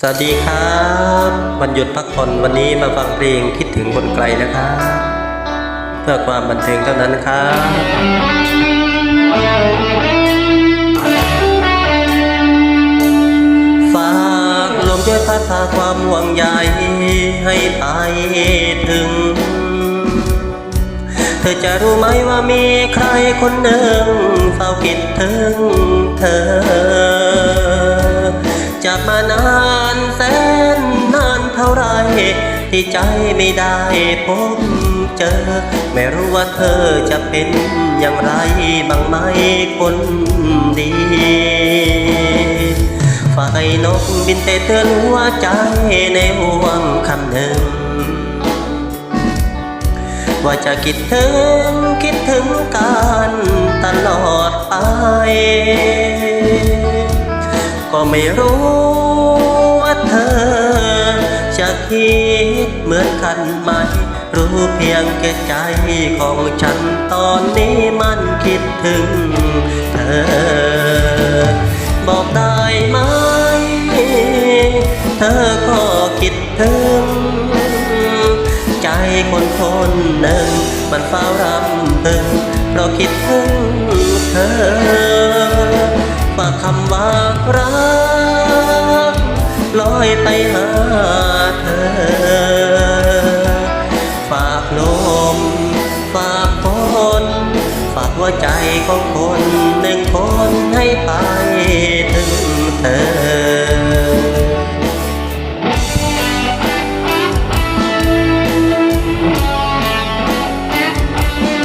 สวัสดีครับ วันหยุดพักผ่อนวันนี้มาฟังเพลงคิดถึงคนไกลนะครับ เพื่อความบันเทิงเท่านั้นครับฝากลมช่วยพัดพาความห่วงใยให้ไปถึง เธอจะรู้ไหมว่ามีใครคนหนึ่งเฝ้าคิดถึงเธอ จากมานาน ที่ใจไม่ได้พบเจอ ไม่รู้ว่าเธอจะเป็นอย่างไรบ้างไหมคนดีฝ่ายนกบินแต่เตือนหัวใจในห่วงคำหนึ่ง ว่าจะคิดถึงคิดถึงกันตลอดไป ก็ไม่รู้ว่าเธอ คิดเหมือนกันไหม รู้เพียงแค่ใจของฉันตอนนี้มันคิดถึงเธอ บอกได้ไหม เธอก็คิดถึง ใจคนคนหนึ่ง มันเฝ้ารำพึงเพราะคิดถึงเธอว่าคำว่ารัก ลอยไปหาเธอ ฝากลม ฝากฝนฝากหัวใจของคนหนึ่งคนให้ไป